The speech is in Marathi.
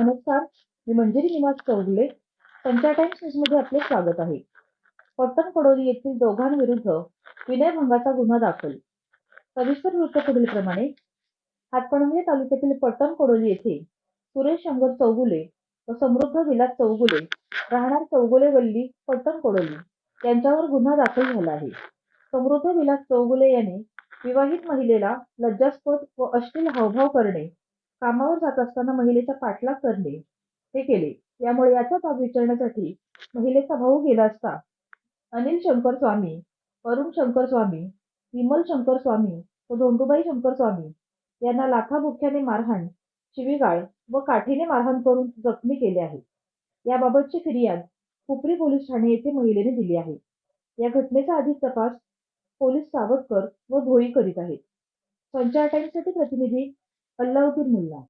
नमस्कार मी मंजिरी निवास चौगुले पंचा टाइम्स न्यूजमध्ये आपले स्वागत आहे. पट्टण कडोली येथील दोघांविरुद्ध विनयभंगाचा गुन्हा दाखल. सविस्तर वृत्त पुढीलप्रमाणे. हातकणंगले तालुक्यातील पट्टण कडोली येथे सुरेश शंकर चौगुले व समृद्ध विलास चौगुले राहणार चौगुले गल्ली पट्टण कडोली यांच्यावर गुन्हा दाखल झाला आहे. समृद्ध विलास चौगुले याने विवाहित महिलेला लज्जास्पद व अश्लील हावभाव करणे कामावर जात असताना महिलेचा पाठलाग करणे हे केले. यामुळे याचा ताब विचारण्यासाठी महिलेचा भाऊ गेला असता. अनिल शंकर स्वामी अरुण शंकर स्वामी विमल शंकर स्वामी व धोंडूबाई शंकर स्वामी यांना लाथाबुक्क्याने मारहाण शिवीगाळ व काठीने मारहाण करून जखमी केले आहे. याबाबतची फिर्याद खुपरी पोलीस ठाणे येथे महिलेने दिली आहे. या घटनेचा अधिक तपास पोलीस सावधकर व भोई करीत आहेत. संचार टाइम्ससाठी प्रतिनिधी அல்லாஹுர் முல்லா.